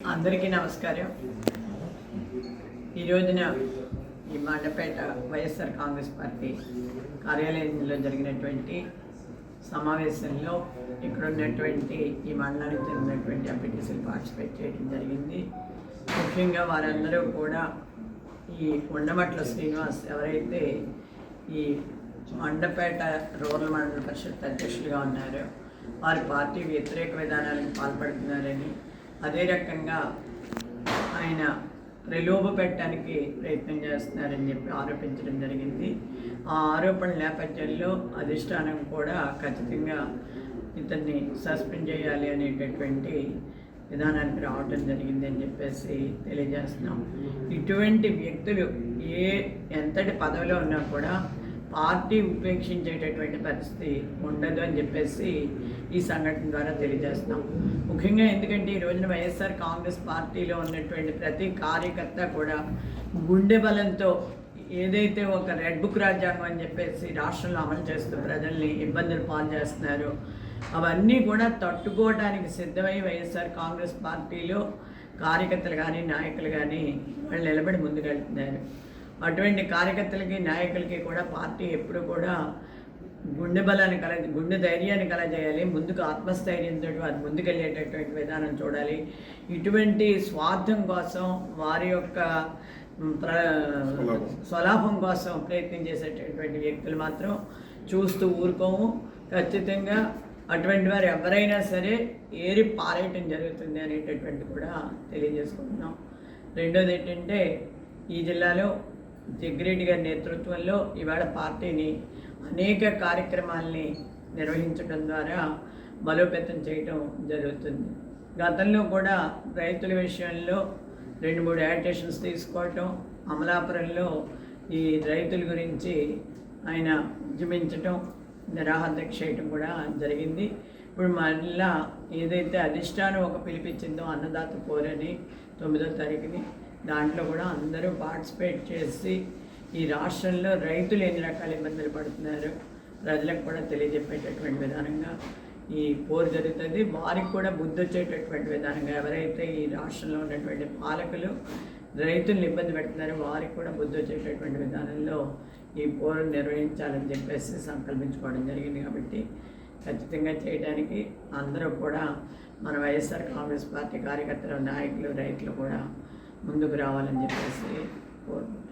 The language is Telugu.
అందరికీ నమస్కారం. ఈ రోజున ఈ మండపేట వైఎస్ఆర్ కాంగ్రెస్ పార్టీ కార్యాలయంలో జరిగినటువంటి సమావేశంలో ఇక్కడ ఉన్నటువంటి ఈ మండలానికి చెందినటువంటి అప్లికేషన్ పార్టిసిపేట్ చేయడం జరిగింది. ముఖ్యంగా వారందరూ కూడా ఈ ఉండమట్ల శ్రీనివాస్ ఎవరైతే ఈ మండపేట రూరల్ మండల పరిషత్ అధ్యక్షులుగా ఉన్నారో వారి పార్టీ వ్యతిరేక విధానాలకు పాల్పడుతున్నారని అదే రకంగా ఆయన ప్రలోభ పెట్టడానికి ప్రయత్నం చేస్తున్నారని చెప్పి ఆరోపించడం జరిగింది. ఆ ఆరోపణ నేపథ్యంలో అధిష్టానం కూడా ఖచ్చితంగా ఇతన్ని సస్పెండ్ చేయాలి అనేటటువంటి విధానానికి రావటం జరిగింది అని చెప్పేసి తెలియజేస్తున్నాం. ఇటువంటి వ్యక్తులు ఏ ఎంతటి పదవిలో ఉన్నా కూడా పార్టీ ఉపేక్షించేటటువంటి పరిస్థితి ఉండదు అని చెప్పేసి ఈ సంఘటన ద్వారా తెలియజేస్తున్నాం. ముఖ్యంగా ఎందుకంటే ఈ రోజున వైఎస్ఆర్ కాంగ్రెస్ పార్టీలో ఉన్నటువంటి ప్రతి కార్యకర్త కూడా గుండె బలంతో ఏదైతే ఒక రెడ్ బుక్ రాజ్యాంగం అని చెప్పేసి రాష్ట్రంలో అమలు చేస్తూ ప్రజల్ని ఇబ్బందులు పాలు చేస్తున్నారు అవన్నీ కూడా తట్టుకోవడానికి సిద్ధమై వైఎస్ఆర్ కాంగ్రెస్ పార్టీలో కార్యకర్తలు కానీ నాయకులు కానీ వాళ్ళు నిలబడి ముందుకెళ్తున్నారు. అటువంటి కార్యకర్తలకి నాయకులకి కూడా పార్టీ ఎప్పుడు కూడా గుండె బలాన్ని కల గుండె ధైర్యాన్ని కలజేయాలి ముందుకు ఆత్మస్థైర్యంతో వారు ముందుకెళ్ళేటటువంటి విధానం చూడాలి. ఇటువంటి స్వార్థం కోసం వారి యొక్క ప్ర స్వలాభం. కోసం ప్రయత్నం చేసేటటువంటి వ్యక్తులు మాత్రం చూస్తూ ఊరుకోము. ఖచ్చితంగా అటువంటి వారు ఎవరైనా సరే ఏరి పారేయటం జరుగుతుంది అనేటటువంటి కూడా తెలియజేసుకుంటున్నాం. రెండోది ఏంటంటే ఈ జిల్లాలో జగ్గిరెడ్డి గారి నేతృత్వంలో ఇవాళ పార్టీని అనేక కార్యక్రమాల్ని నిర్వహించడం ద్వారా బలోపేతం చేయటం జరుగుతుంది. గతంలో కూడా రైతుల విషయంలో రెండు మూడు యాటేషన్స్ తీసుకోవటం అమలాపురంలో ఈ రైతుల గురించి ఆయన ఉద్యమించటం నిరాహారదీక్ష చేయటం కూడా జరిగింది. ఇప్పుడు మళ్ళా ఏదైతే అధిష్టానం ఒక పిలిపించిందో అన్నదాత పోరని తొమ్మిదో తారీఖుని దాంట్లో కూడా అందరూ పార్టిసిపేట్ చేసి ఈ రాష్ట్రంలో రైతులు ఎన్ని రకాల ఇబ్బందులు పడుతున్నారు ప్రజలకు కూడా తెలియజెప్పేటటువంటి విధానంగా ఈ పోరు జరుగుతుంది. వారికి కూడా బుద్ధి వచ్చేటటువంటి విధానంగా ఎవరైతే ఈ రాష్ట్రంలో ఉన్నటువంటి పాలకులు రైతులను ఇబ్బంది పెడుతున్నారో వారికి కూడా బుద్ధి వచ్చేటటువంటి విధానంలో ఈ పోరు నిర్వహించాలని చెప్పేసి సంకల్పించుకోవడం జరిగింది కాబట్టి ఖచ్చితంగా చేయడానికి అందరూ కూడా మన వైఎస్ఆర్ కాంగ్రెస్ పార్టీ కార్యకర్తలు నాయకులు రైతులు కూడా ముందుకు రావాలని చెప్పేసి కోరుకుంటున్నాను.